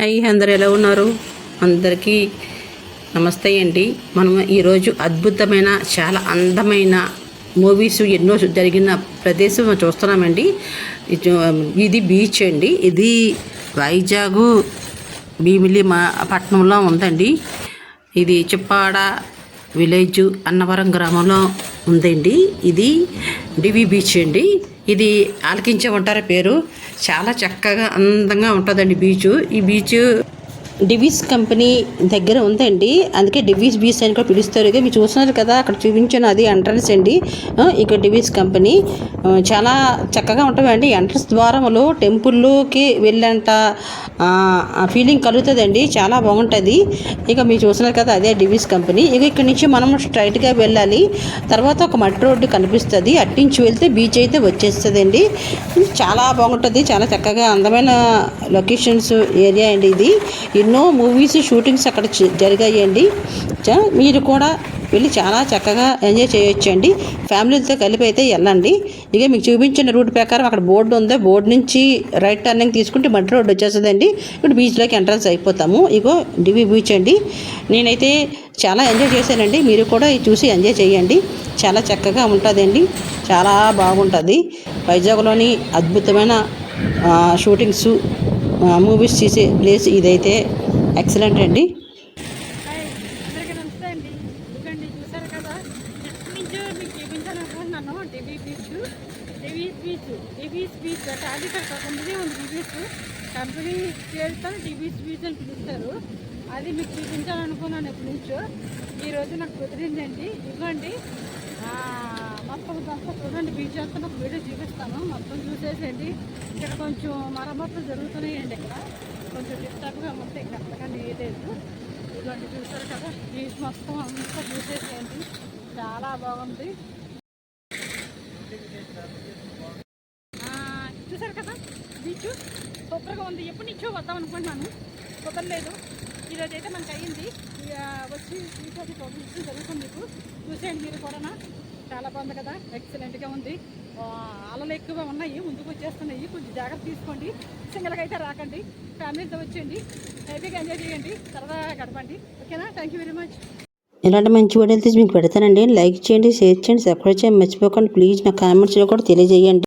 High అందరు ఎలా ఉన్నారు? అందరికీ నమస్తే అండి. మనం ఈరోజు అద్భుతమైన చాలా అందమైన మూవీస్ ఎన్నో జరిగిన ప్రదేశం చూస్తున్నామండి. ఇది- ఇది బీచ్ అండి. ఇది వైజాగ్ భీమిలి మా పట్టణంలో ఉందండి. ఇది చిప్పాడ విలేజ్ అన్నవరం గ్రామంలో ఉందండి. ఇది డివి బీచ్ అండి. ఇది ఆలకించే ఉంటారా పేరు. చాలా చక్కగా అందంగా ఉంటుందండి బీచ్. ఈ బీచ్ డివిస్ కంపెనీ దగ్గర ఉందండి. అందుకే డివిస్ బీచ్ అని కూడా పిలుస్తారు. ఇక మీరు చూస్తున్నారు కదా అక్కడ చూపించాను అది ఎంట్రన్స్ అండి. ఇక్కడ ఇక డివిస్ కంపెనీ. చాలా చక్కగా ఉంటామండి ఎంట్రన్స్ ద్వారంలో టెంపుల్లోకి వెళ్ళంట ఫీలింగ్ కలుగుతుందండి. చాలా బాగుంటుంది. ఇక మీరు చూస్తున్నారు కదా అదే డివిస్ కంపెనీ. ఇక ఇక్కడ నుంచి మనం స్ట్రైట్గా వెళ్ళాలి. తర్వాత ఒక మట్టి రోడ్డు కనిపిస్తుంది. అట్టించి వెళ్తే బీచ్ అయితే వచ్చేస్తుందండి. చాలా బాగుంటుంది. చాలా చక్కగా అందమైన లొకేషన్స్ ఏరియా అండి ఇది. ఎన్నో మూవీస్ షూటింగ్స్ అక్కడ జరిగాయండి. చ- మీరు కూడా వెళ్ళి చాలా చక్కగా ఎంజాయ్ చేయొచ్చు అండి ఫ్యామిలీతో కలిపి అయితే వెళ్ళండి. ఇక మీకు చూపించిన రూట్ ప్రకారం అక్కడ బోర్డు ఉంది. బోర్డు నుంచి రైట్ టర్నింగ్ తీసుకుంటే మట్టి రోడ్డు వచ్చేస్తుందండి. ఇప్పుడు బీచ్లోకి ఎంట్రన్స్ అయిపోతాము. ఇగో డివి బీచ్ అండి. నేనైతే చాలా ఎంజాయ్ చేశానండి. మీరు కూడా ఇది చూసి ఎంజాయ్ చేయండి. చాలా చక్కగా ఉంటుందండి. చాలా బాగుంటుంది. వైజాగ్లోని అద్భుతమైన షూటింగ్స్ మూవీస్ చేసే ప్లేస్ ఇదైతే ఎక్సలెంట్ అండి. హాయ్ నమస్తే అండి. కదా? నుంచో మీకు చూపించాలనుకుంటున్నాను కంపెనీ ఉంది డివీస్ కంపెనీ పేరుతో డివీస్ బీచ్ అని పిలుస్తారు. అది మీకు చూపించాలనుకున్నాను ఎప్పటి నుంచో. ఈరోజు నాకు కుదిరిందండి. ఇవ్వండి. మొత్తం ఇదంతా చూడండి బీచ్ అంతా నాకు వీడియో చూపిస్తాను. మొత్తం చూసేసేయండి. ఇక్కడ కొంచెం మరమ్మతులు జరుగుతున్నాయండి ఇక్కడ. కొంచెం డిస్టర్బ్గా మొత్తం ఇక్కడ అంతగా ఏదేదు ఇలాంటి చూసారు కదా? బీచ్ మొత్తం అంతా చూసేసేయండి. చాలా బాగుంది. చూసారు కదా? బీచ్ సూపర్గా ఉంది. ఎప్పటి నుంచో వద్దాం అనుకుంటున్నాను. కుదరలేదు ఈరోజు అయితే మనకు అయ్యింది ఇక వచ్చి బీచ్ అది జరుగుతుంది మీకు. చూసేయండి మీరు కూడా చాలా బాగుంది కదా. ఎక్సలెంట్గా ఉంది. అలలు ఎక్కువ ఉన్నాయి. ముందుకు వచ్చేస్తున్నాయి. కొంచెం జాగ్రత్త తీసుకోండి. సింగిల్గా అయితే రాకండి. ఫ్యామిలీతో వచ్చేయండి. హ్యాపీగా ఎంజాయ్ చేయండి. సరదాగా గడపండి. ఓకేనా? థ్యాంక్ యూ వెరీ మచ్ ఇలాంటి మంచి వీడియోలు తీసి మీకు పెడతానండి. లైక్ చేయండి షేర్ చేయండి సబ్స్క్రైబ్ చేయండి. మర్చిపోకండి. ప్లీజ్ నా కామెంట్స్లో కూడా తెలియజేయండి.